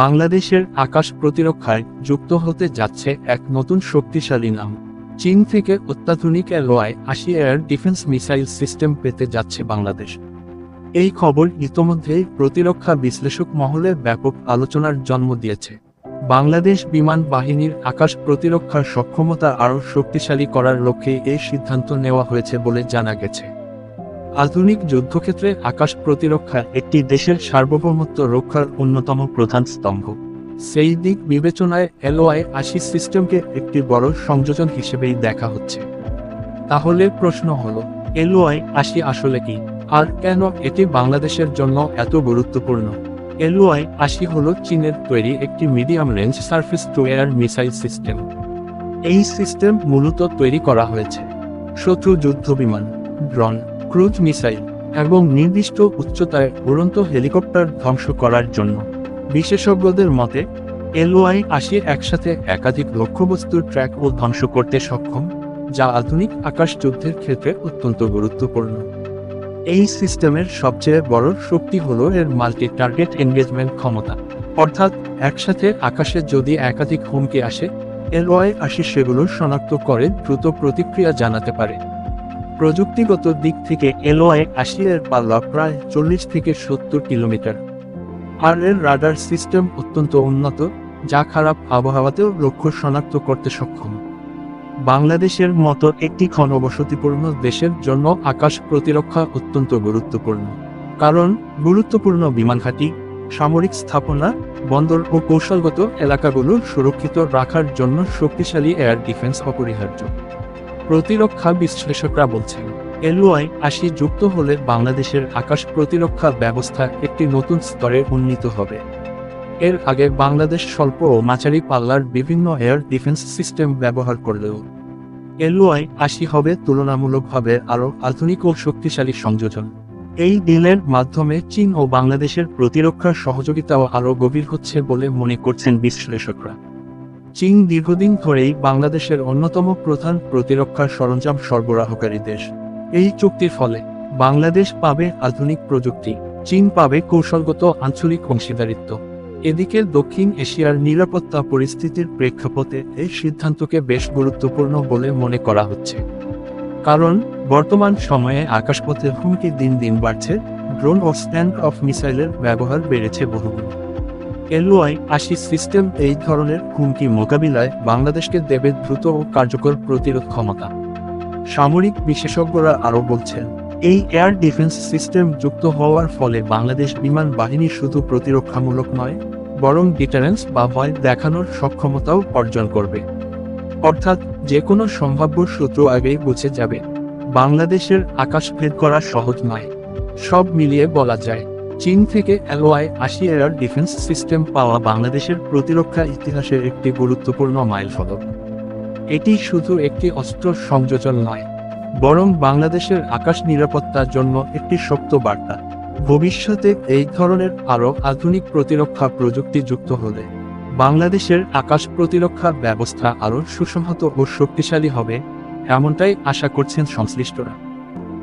বাংলাদেশের আকাশ প্রতিরক্ষায় যুক্ত হতে যাচ্ছে এক নতুন শক্তিশালী নাম। চীন থেকে অত্যাধুনিক এলওয়াই আশি এয়ার ডিফেন্স মিসাইল সিস্টেম পেতে যাচ্ছে বাংলাদেশ। এই খবর ইতোমধ্যেই প্রতিরক্ষা বিশ্লেষক মহলে ব্যাপক আলোচনার জন্ম দিয়েছে। বাংলাদেশ বিমান বাহিনীর আকাশ প্রতিরক্ষার সক্ষমতা আরও শক্তিশালী করার লক্ষ্যে এই সিদ্ধান্ত নেওয়া হয়েছে বলে জানা গেছে। আধুনিক যুদ্ধক্ষেত্রে আকাশ প্রতিরক্ষা একটি দেশের সার্বভৌমত্ব রক্ষার অন্যতম প্রধান স্তম্ভ। সেই দিক বিবেচনায় এলওআই আশি সিস্টেমকে একটি বড় সংযোজন হিসেবেই দেখা হচ্ছে। তাহলে প্রশ্ন হলো, এলওআই আশি আসলে কি? আর কেন এটি বাংলাদেশের জন্য এত গুরুত্বপূর্ণ? এলওআই আশি হল চীনের তৈরি একটি medium range surface to air missile system. এই সিস্টেম মূলত তৈরি করা হয়েছে। শত্রু যুদ্ধ বিমান ড্রোন ক্রুজ মিসাইল এবং নির্দিষ্ট উচ্চতায় উড়ন্ত হেলিকপ্টার ধ্বংস করার জন্য। বিশেষজ্ঞদের মতে, এলওআই আশি একসাথে একাধিক লক্ষ্যবস্তুর ট্র্যাক ও ধ্বংস করতে সক্ষম, যা আধুনিক আকাশ যুদ্ধের ক্ষেত্রে অত্যন্ত গুরুত্বপূর্ণ। এই সিস্টেমের সবচেয়ে বড় শক্তি হল এর মাল্টি টার্গেট এনগেজমেন্ট ক্ষমতা। অর্থাৎ, একসাথে আকাশে যদি একাধিক হুমকি আসে এলওয়াই আশি সেগুলো শনাক্ত করে দ্রুত প্রতিক্রিয়া জানাতে পারে। প্রযুক্তিগত দিক থেকে এলওআই আশি এর পাল্লা প্রায় চল্লিশ থেকে সত্তর কিলোমিটার। আর এর রাডার সিস্টেম অত্যন্ত উন্নত, যা খারাপ আবহাওয়াতেও লক্ষ্য শনাক্ত করতে সক্ষম। বাংলাদেশের মতো একটি ঘনবসতিপূর্ণ দেশের জন্য আকাশ প্রতিরক্ষা অত্যন্ত গুরুত্বপূর্ণ। কারণ, গুরুত্বপূর্ণ বিমান ঘাঁটি, সামরিক স্থাপনা, বন্দর ও কৌশলগত এলাকাগুলো সুরক্ষিত রাখার জন্য শক্তিশালী এয়ার ডিফেন্স অপরিহার্য। প্রতিরক্ষা বিশ্লেষকরা বলছেন, এলওআই আশি যুক্ত হলে বাংলাদেশের আকাশ প্রতিরক্ষা ব্যবস্থা একটি নতুন স্তরে উন্নীত হবে। এর আগে বাংলাদেশ স্বল্প ও মাঝারি পাল্লার বিভিন্ন এয়ার ডিফেন্স সিস্টেম ব্যবহার করলেও, এলওআই আশি হবে তুলনামূলকভাবে আরও আধুনিক ও শক্তিশালী সংযোজন। এই ডিলের মাধ্যমে চীন ও বাংলাদেশের প্রতিরক্ষা সহযোগিতাও আরও গভীর হচ্ছে বলে মনে করছেন বিশ্লেষকরা। চীন দীর্ঘদিন ধরেই বাংলাদেশের অন্যতম প্রধান প্রতিরক্ষা সরঞ্জাম সরবরাহকারী দেশ। এই চুক্তির ফলে বাংলাদেশ পাবে আধুনিক প্রযুক্তি, চীন পাবে কৌশলগত আঞ্চলিক অংশীদারিত্ব। এদিকে দক্ষিণ এশিয়ার নিরাপত্তা পরিস্থিতির প্রেক্ষাপটে এই সিদ্ধান্তকে বেশ গুরুত্বপূর্ণ বলে মনে করা হচ্ছে। কারণ, বর্তমান সময়ে আকাশপথের হুমকি দিন দিন বাড়ছে, ড্রোন ও স্ট্যান্ড অফ মিসাইলের ব্যবহার বেড়েছে বহুগুণ। এলওআই আশি সিস্টেম এই ধরনের হুমকি মোকাবিলায় বাংলাদেশকে দেবে দ্রুত ও কার্যকর প্রতিরোধ ক্ষমতা। সামরিক বিশেষজ্ঞরা আরও বলছেন, এই এয়ার ডিফেন্স সিস্টেম যুক্ত হওয়ার ফলে বাংলাদেশ বিমান বাহিনী শুধু প্রতিরক্ষামূলক নয়, বরং ডিটারেন্স বা ভয় দেখানোর সক্ষমতাও অর্জন করবে। অর্থাৎ যে কোনো সম্ভাব্য সূত্র আগেই বুঝে যাবে, বাংলাদেশের আকাশ ভেদ করা সহজ নয়। সব মিলিয়ে বলা যায় চীন থেকে এলওআই আশি এয়ার ডিফেন্স সিস্টেম পাওয়া বাংলাদেশের প্রতিরক্ষা ইতিহাসের একটি গুরুত্বপূর্ণ মাইলফলক। এটি শুধু একটি অস্ত্র সংযোজন নয়, বরং বাংলাদেশের আকাশ নিরাপত্তার জন্য একটি শক্ত বার্তা। ভবিষ্যতে এই ধরনের আরও আধুনিক প্রতিরক্ষা প্রযুক্তি যুক্ত হলে বাংলাদেশের আকাশ প্রতিরক্ষা ব্যবস্থা আরও সুসংহত ও শক্তিশালী হবে, এমনটাই আশা করছেন সংশ্লিষ্টরা।